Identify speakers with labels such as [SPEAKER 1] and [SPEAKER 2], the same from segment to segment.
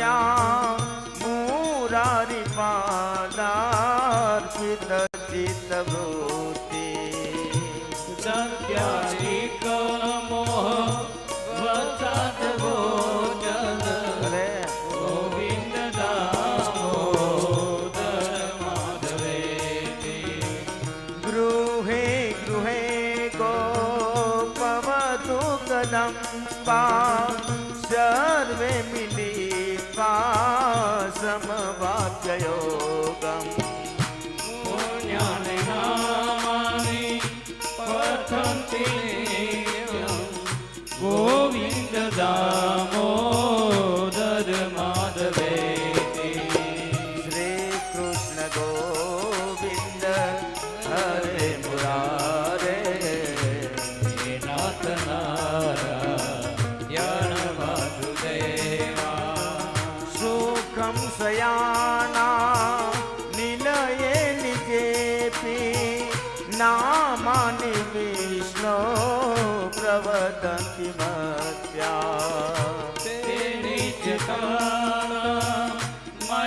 [SPEAKER 1] ગોપકન્યા મુરારી પાદાર ચિત વૃત્તિ
[SPEAKER 2] સત્યાધિક મોહ વસત ભોજન
[SPEAKER 1] સર્વે जयो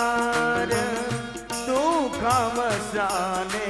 [SPEAKER 1] તાર
[SPEAKER 2] તું ખમસાને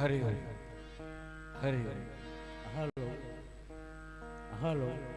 [SPEAKER 2] હરિ હરિ હરિ હલો હલો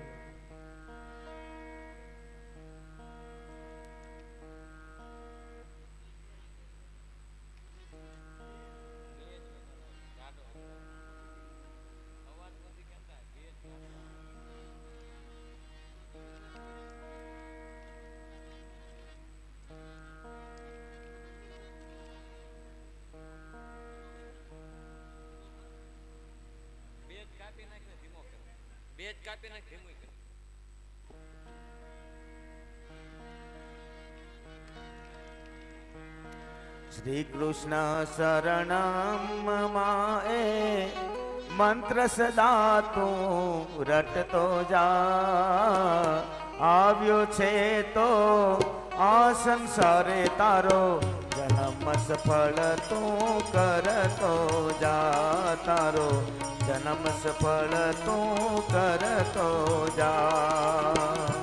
[SPEAKER 1] શ્રી કૃષ્ણ શરણમ મમાએ મંત્ર સદા તું રટતો જા. આવ્યો છે તો આ સંસારે તારો જન્મ સફળ તું કરતો જા. તારો જન્મ સફળ તું કરતો જા.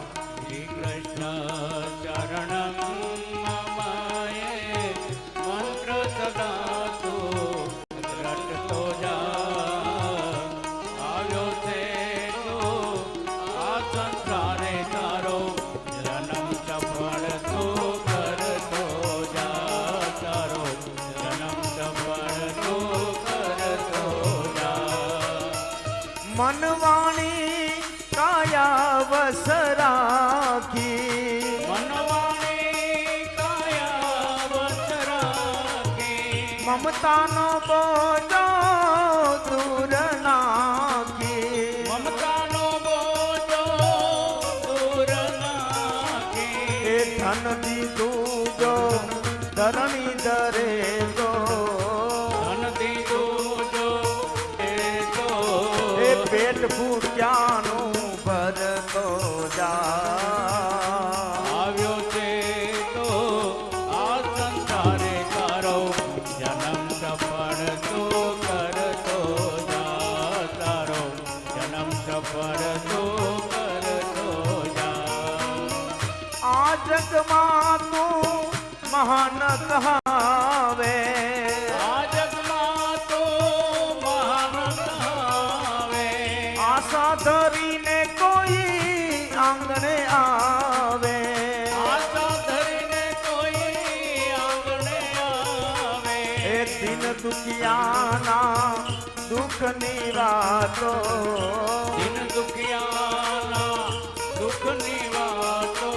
[SPEAKER 1] મમતાનો બોજો
[SPEAKER 2] સફળ તો કરતો જા તારો જન્મ સફળ તો કરતો જા.
[SPEAKER 1] આ જગમાં તું મહાન કહાવે.
[SPEAKER 2] આ જગમાં તો મહાન કહાવે.
[SPEAKER 1] આશા ધરીને દુઃખની વાતો.
[SPEAKER 2] દિન દુખિયાના દુઃખની વાતો.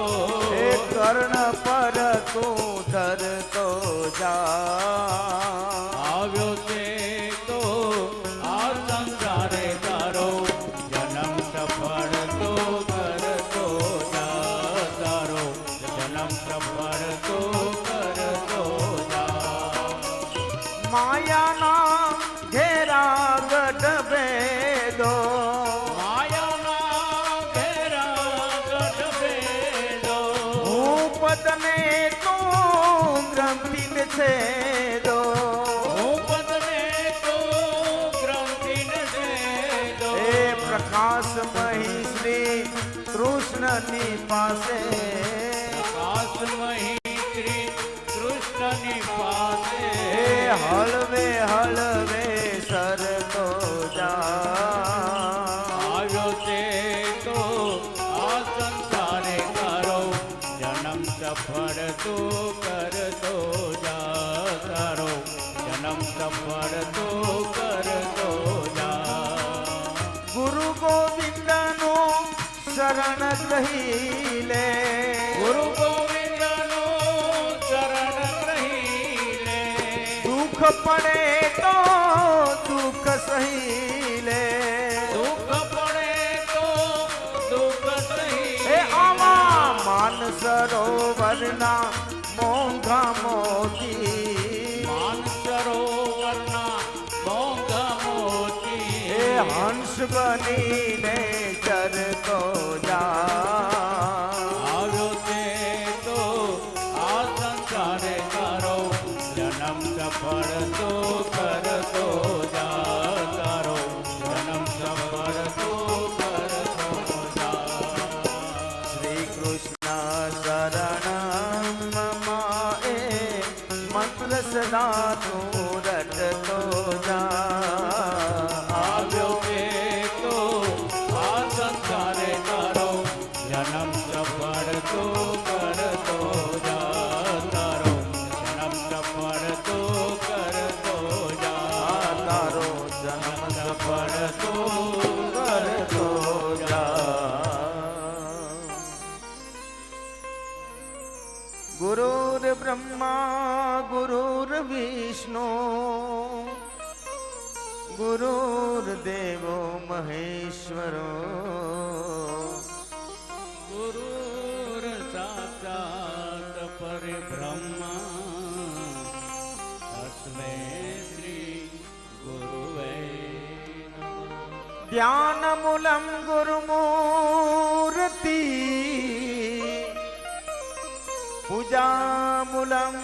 [SPEAKER 1] એ કર્ણ પર તું ધરતો જા.
[SPEAKER 2] આવ્યો છે તો આ સંસારે તારો જન્મ સફળ તો કરતો જા. તારો જન્મ સફળ તો કરતો જા.
[SPEAKER 1] માયાના પ્રકાશ મહી શ્રી કૃષ્ણની પાસે.
[SPEAKER 2] પ્રકાશમયી શ્રી કૃષ્ણની પાસે
[SPEAKER 1] હળવે હળવે સરતો જા.
[SPEAKER 2] આવ્યો છે તો આ સંસારે કરો, જન્મ સફળ તો.
[SPEAKER 1] શરણ ગ્રહી લે.
[SPEAKER 2] ગુરુ ગોવિંદનો ચરણ ગ્રહી લે.
[SPEAKER 1] દુઃખ પડે તો દુઃખ સહી લે.
[SPEAKER 2] દુઃખ પડે તો દુઃખ સહી
[SPEAKER 1] એ આવા માન સરોવરના મોંઘા મોતી.
[SPEAKER 2] માન સરોવરના મોંઘા મોતી.
[SPEAKER 1] હે હંસ બનીને ચરતો
[SPEAKER 2] સફળ તો કરતો જા. તારો જન્મ સફળ
[SPEAKER 1] વિષ્ણુ ગુરુર્દેવો મહેશ્વરો.
[SPEAKER 2] ગુરુર સાક્ષાત પરબ્રહ્મ તસ્મે શ્રી ગુરુવે નમઃ.
[SPEAKER 1] ધ્યાનમૂલમ ગુરુમૂર્તિ પૂજામૂલમ